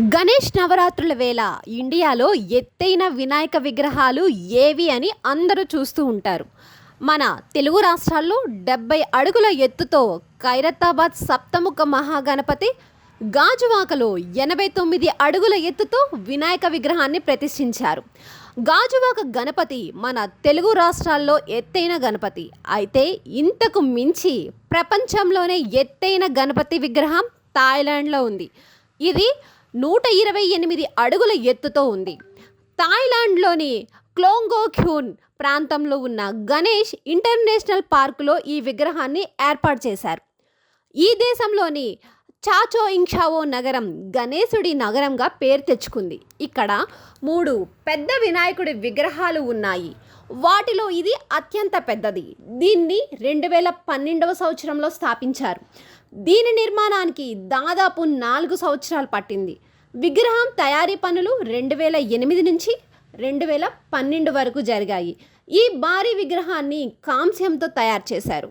గణేష్ నవరాత్రుల వేళ ఇండియాలో ఎత్తైన వినాయక విగ్రహాలు ఏవి అని అందరూ చూస్తూ ఉంటారు. మన తెలుగు రాష్ట్రాల్లో డెబ్బై అడుగుల ఎత్తుతో ఖైరతాబాద్ సప్తముఖ మహాగణపతి గాజువాకలో ఎనభై తొమ్మిది అడుగుల ఎత్తుతో వినాయక విగ్రహాన్ని ప్రతిష్ఠించారు. గాజువాక గణపతి మన తెలుగు రాష్ట్రాల్లో ఎత్తైన గణపతి. అయితే ఇంతకు మించి ప్రపంచంలోనే ఎత్తైన గణపతి విగ్రహం థాయిలాండ్లో ఉంది. ఇది నూట ఇరవై ఎనిమిది అడుగుల ఎత్తుతో ఉంది. థాయిలాండ్లోని క్లోంగోఖ్యూన్ ప్రాంతంలో ఉన్న గణేష్ ఇంటర్నేషనల్ పార్కులో ఈ విగ్రహాన్ని ఏర్పాటు చేశారు. ఈ దేశంలోని చాచో ఇంక్షావో నగరం గణేశుడి నగరంగా పేరు తెచ్చుకుంది. ఇక్కడ మూడు పెద్ద వినాయకుడి విగ్రహాలు ఉన్నాయి. వాటిలో ఇది అత్యంత పెద్దది. దీన్ని రెండు వేల పన్నెండవ సంవత్సరంలో స్థాపించారు. దీని నిర్మాణానికి దాదాపు నాలుగు సంవత్సరాలు పట్టింది. విగ్రహం తయారీ పనులు రెండు వేల ఎనిమిది నుంచి రెండు వేల పన్నెండు వరకు జరిగాయి. ఈ భారీ విగ్రహాన్ని కాంస్యంతో తయారు చేశారు.